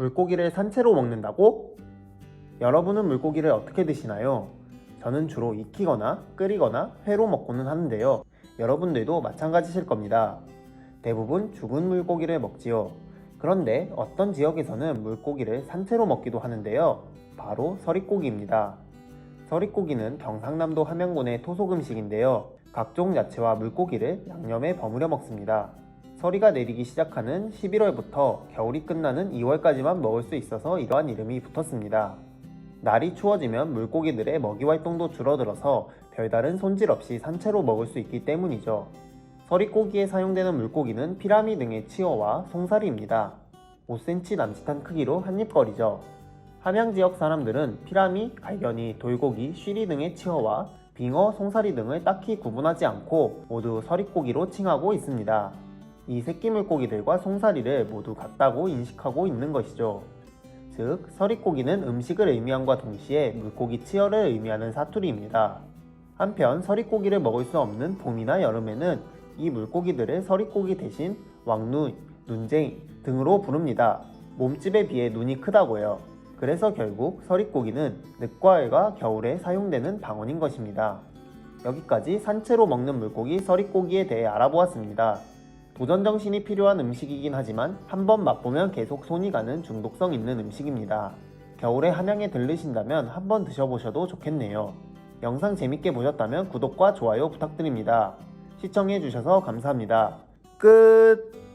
물고기를 산채로 먹는다고? 여러분은 물고기를 어떻게 드시나요? 저는 주로 익히거나 끓이거나 회로 먹고는 하는데요. 여러분들도 마찬가지실 겁니다. 대부분 죽은 물고기를 먹지요. 그런데 어떤 지역에서는 물고기를 산채로 먹기도 하는데요. 바로 서릿고기입니다. 서릿고기는 경상남도 함양군의 토속 음식인데요. 각종 야채와 물고기를 양념에 버무려 먹습니다. 서리가 내리기 시작하는 11월부터 겨울이 끝나는 2월까지만 먹을 수 있어서 이러한 이름이 붙었습니다. 날이 추워지면 물고기들의 먹이 활동도 줄어들어서 별다른 손질 없이 산채로 먹을 수 있기 때문이죠. 서릿고기에 사용되는 물고기는 피라미 등의 치어와 송사리입니다. 5cm 남짓한 크기로 한입거리죠. 함양 지역 사람들은 피라미, 갈견이, 돌고기, 쉬리 등의 치어와 빙어, 송사리 등을 딱히 구분하지 않고 모두 서릿고기로 칭하고 있습니다. 이 새끼 물고기들과 송사리를 모두 같다고 인식하고 있는 것이죠. 즉, 서릿고기는 음식을 의미함과 동시에 물고기 치어를 의미하는 사투리입니다. 한편 서릿고기를 먹을 수 없는 봄이나 여름에는 이 물고기들을 서릿고기 대신 왕눈, 눈쟁이 등으로 부릅니다. 몸집에 비해 눈이 크다고요. 그래서 결국 서릿고기는 늦과일과 겨울에 사용되는 방언인 것입니다. 여기까지 산채로 먹는 물고기 서릿고기에 대해 알아보았습니다. 도전 정신이 필요한 음식이긴 하지만 한 번 맛보면 계속 손이 가는 중독성 있는 음식입니다. 겨울에 함양에 들르신다면 한 번 드셔보셔도 좋겠네요. 영상 재밌게 보셨다면 구독과 좋아요 부탁드립니다. 시청해주셔서 감사합니다. 끝!